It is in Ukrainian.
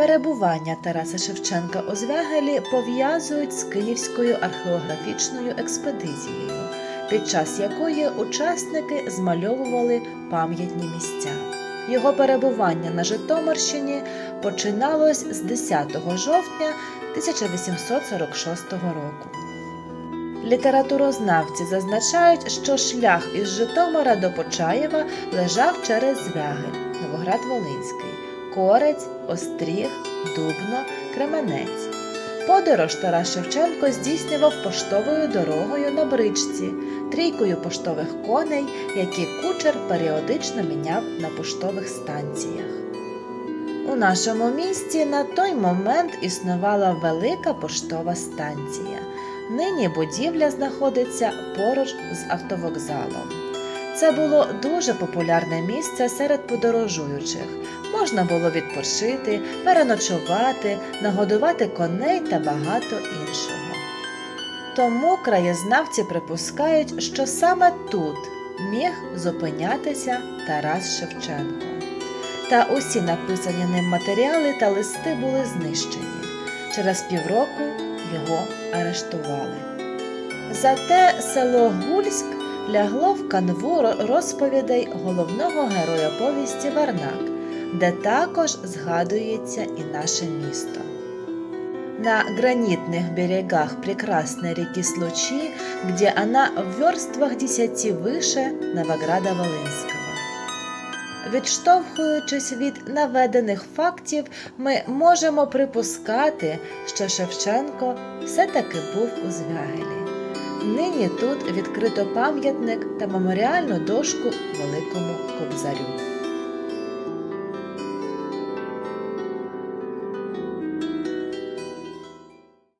Перебування Тараса Шевченка у Звягелі пов'язують з Київською археографічною експедицією, під час якої учасники змальовували пам'ятні місця. Його перебування на Житомирщині починалось з 10 жовтня 1846 року. Літературознавці зазначають, що шлях із Житомира до Почаєва лежав через Звягель, Новоград-Волинський, Корець, Остріг, Дубно, Кременець. Подорож Тарас Шевченко здійснював поштовою дорогою на бричці, трійкою поштових коней, які кучер періодично міняв на поштових станціях. У нашому місті на той момент існувала велика поштова станція. Нині будівля знаходиться поруч з автовокзалом. Це було дуже популярне місце серед подорожуючих. Можна було відпочити, переночувати, нагодувати коней та багато іншого. Тому краєзнавці припускають, що саме тут міг зупинятися Тарас Шевченко. Та усі написані ним матеріали та листи були знищені. Через півроку його арештували. Зате село Гульськ лягло в канву розповідей головного героя повісті Варнак, де також згадується і наше місто. На гранитных берегах прекрасной реки Случи, где она в верствах десяти выше Новограда Волинського. Відштовхуючись від наведених фактів, ми можемо припускати, що Шевченко все-таки був у Звягелі. Нині тут відкрито пам'ятник та меморіальну дошку Великому Кобзарю.